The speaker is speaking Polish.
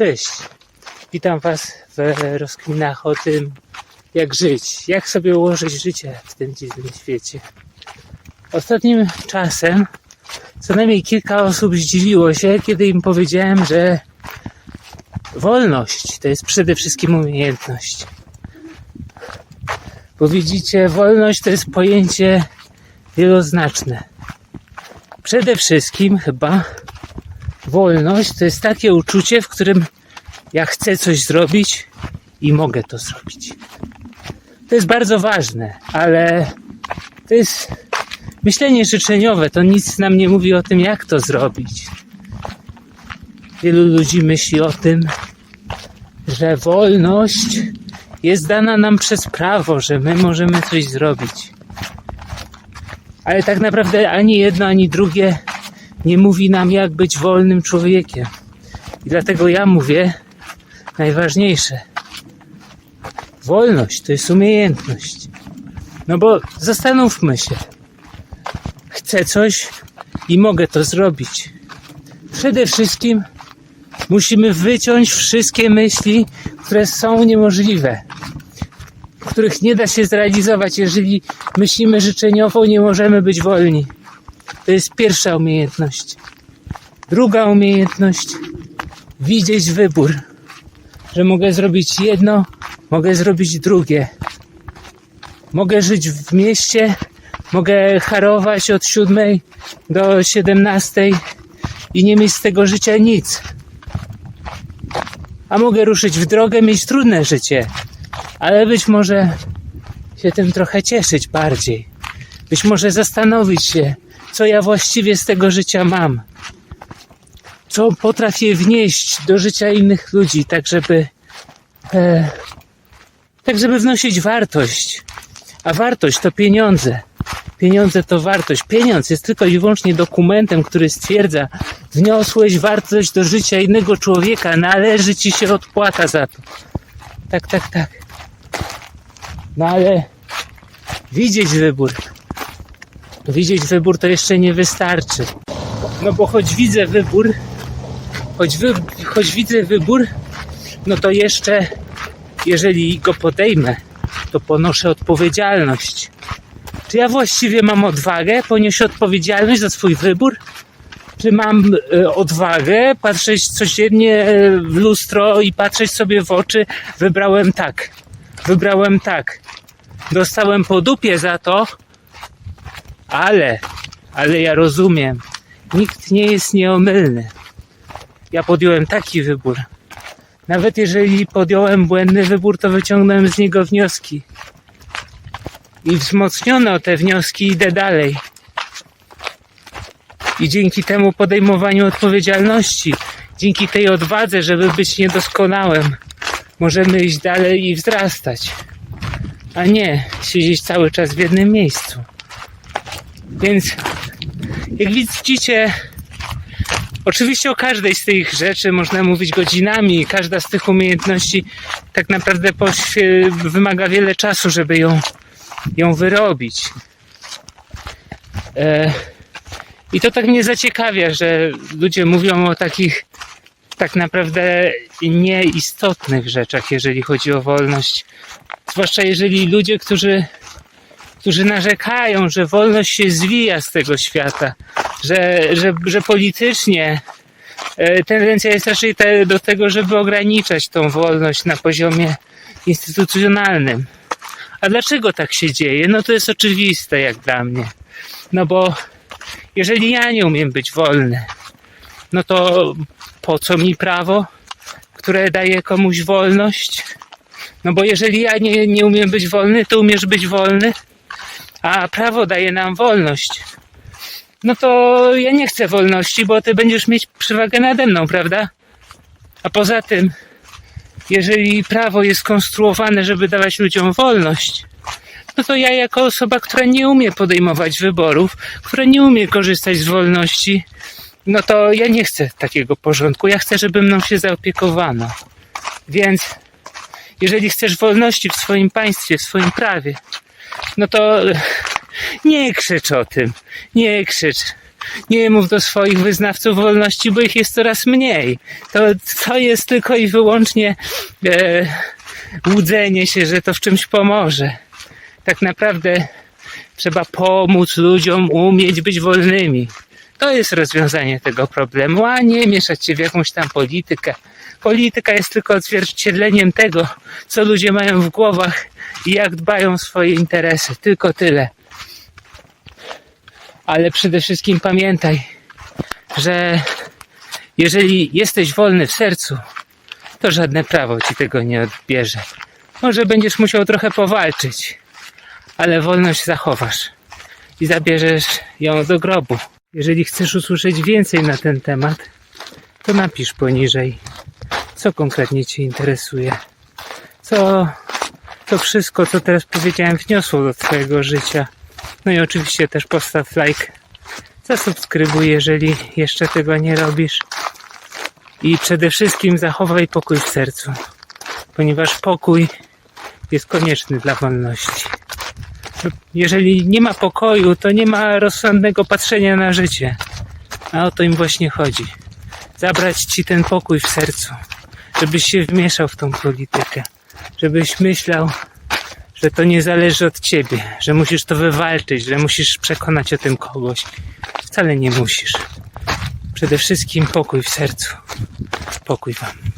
Cześć. Witam Was w rozkminach o tym, jak żyć, jak sobie ułożyć życie w tym dziwnym świecie. Ostatnim czasem co najmniej kilka osób zdziwiło się, kiedy im powiedziałem, że wolność to jest przede wszystkim umiejętność. Bo widzicie, wolność to jest pojęcie wieloznaczne. Przede wszystkim chyba wolność to jest takie uczucie, w którym ja chcę coś zrobić i mogę to zrobić. To jest bardzo ważne, ale to jest myślenie życzeniowe. To nic nam nie mówi o tym, jak to zrobić. Wielu ludzi myśli o tym, że wolność jest dana nam przez prawo, że my możemy coś zrobić. Ale tak naprawdę ani jedno, ani drugie nie mówi nam, jak być wolnym człowiekiem. I dlatego ja mówię najważniejsze. Wolność to jest umiejętność. No bo zastanówmy się. Chcę coś i mogę to zrobić. Przede wszystkim musimy wyciąć wszystkie myśli, które są niemożliwe, których nie da się zrealizować. Jeżeli myślimy życzeniowo, nie możemy być wolni. To jest pierwsza umiejętność. Druga umiejętność widzieć wybór, że mogę zrobić jedno, mogę zrobić drugie. Mogę żyć w mieście, mogę harować od 7 do 17 i nie mieć z tego życia nic. A mogę ruszyć w drogę, mieć trudne życie, ale być może się tym trochę cieszyć bardziej. Być może zastanowić się, co ja właściwie z tego życia mam. Co potrafię wnieść do życia innych ludzi, tak żeby, e, tak żeby wnosić wartość. A wartość to pieniądze. Pieniądze to wartość. Pieniądz jest tylko i wyłącznie dokumentem, który stwierdza, wniosłeś wartość do życia innego człowieka, należy ci się odpłata za to. Tak, tak, tak. No ale widzieć wybór. Widzieć wybór to jeszcze nie wystarczy. No bo choć widzę wybór, choć, wy, choć widzę wybór, no to jeszcze, jeżeli go podejmę, to ponoszę odpowiedzialność. Czy ja właściwie mam odwagę ponieść odpowiedzialność za swój wybór? Czy mam e, odwagę patrzeć codziennie e, w lustro i patrzeć sobie w oczy? Wybrałem tak. Wybrałem tak. Dostałem po dupie za to, ale, ale ja rozumiem. Nikt nie jest nieomylny. Ja podjąłem taki wybór. Nawet jeżeli podjąłem błędny wybór, to wyciągnąłem z niego wnioski. I wzmocnione o te wnioski idę dalej. I dzięki temu podejmowaniu odpowiedzialności, dzięki tej odwadze, żeby być niedoskonałym, możemy iść dalej i wzrastać. A nie siedzieć cały czas w jednym miejscu. Więc jak widzicie, oczywiście o każdej z tych rzeczy można mówić godzinami. Każda z tych umiejętności tak naprawdę wymaga wiele czasu, żeby ją, ją wyrobić. E, I to tak mnie zaciekawia, że ludzie mówią o takich tak naprawdę nieistotnych rzeczach, jeżeli chodzi o wolność. Zwłaszcza jeżeli ludzie, którzy którzy narzekają, że wolność się zwija z tego świata, że, że, że politycznie e, tendencja jest raczej te, do tego, żeby ograniczać tą wolność na poziomie instytucjonalnym. A dlaczego tak się dzieje? No to jest oczywiste jak dla mnie. No bo jeżeli ja nie umiem być wolny, no to po co mi prawo, które daje komuś wolność? No bo jeżeli ja nie, nie umiem być wolny, to umiesz być wolny? A prawo daje nam wolność, no to ja nie chcę wolności, bo ty będziesz mieć przewagę nade mną, prawda? A poza tym, jeżeli prawo jest konstruowane, żeby dawać ludziom wolność, no to ja jako osoba, która nie umie podejmować wyborów, która nie umie korzystać z wolności, no to ja nie chcę takiego porządku. Ja chcę, żeby mną się zaopiekowano. Więc jeżeli chcesz wolności w swoim państwie, w swoim prawie, no to nie krzycz o tym. Nie krzycz. Nie mów do swoich wyznawców wolności, bo ich jest coraz mniej. To, to jest tylko i wyłącznie e, łudzenie się, że to w czymś pomoże. Tak naprawdę trzeba pomóc ludziom umieć być wolnymi. To jest rozwiązanie tego problemu, a nie mieszać się w jakąś tam politykę. Polityka jest tylko odzwierciedleniem tego, co ludzie mają w głowach i jak dbają o swoje interesy. Tylko tyle. Ale przede wszystkim pamiętaj, że jeżeli jesteś wolny w sercu, to żadne prawo ci tego nie odbierze. Może będziesz musiał trochę powalczyć, ale wolność zachowasz i zabierzesz ją do grobu. Jeżeli chcesz usłyszeć więcej na ten temat, to napisz poniżej, co konkretnie Cię interesuje. Co to wszystko, co teraz powiedziałem, wniosło do Twojego życia. No i oczywiście też postaw like, zasubskrybuj, jeżeli jeszcze tego nie robisz. I przede wszystkim zachowaj pokój w sercu, ponieważ pokój jest konieczny dla wolności. Jeżeli nie ma pokoju, to nie ma rozsądnego patrzenia na życie. A o to im właśnie chodzi. Zabrać ci ten pokój w sercu, żebyś się wmieszał w tą politykę, żebyś myślał, że to nie zależy od ciebie, że musisz to wywalczyć, że musisz przekonać o tym kogoś. Wcale nie musisz. Przede wszystkim pokój w sercu. Pokój wam.